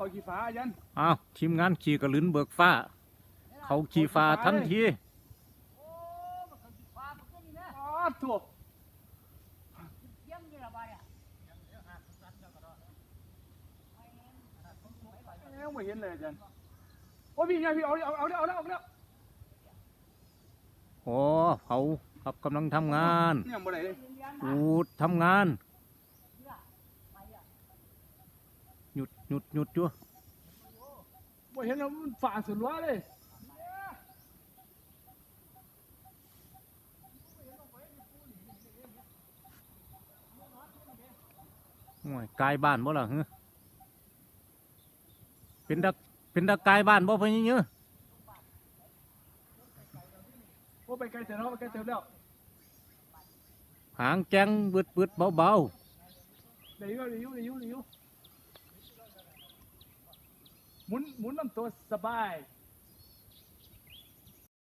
เขาขี่ฟ้ายันอ้าวทีมงานขี่กระลืนเบิกฟ้า เขาขี่ฟ้าทันทีโอ้มันก็สิฟ้ามันก็นี่นะอ๋อถูกยังไม่เห็นเลยอาจารย์โอ้ยพี่เนี่ยพี่เอาเอาเอาเอาเอาเอาเอาโอ้เขาครับกำลังทำงานอูดทำงาน ไปอะ หยุดหยุดหยุดจ้วบ่เห็นแล้วมันฝ่าสุดล้อเลยโอ้ยกายบ้านบ่ล่ะเฮ้เป็นดักเป็นดักกายบ้านบ่เพิ่นเยอะโอ้ไปไกลเสร็จแล้วไปไกลเสร็จแล้วหางแจงบึดบึดเบาเบาเดี๋ยวเดี๋ยวเดี๋ยวเดี๋ยว หมุนหมุนลำตัวสบาย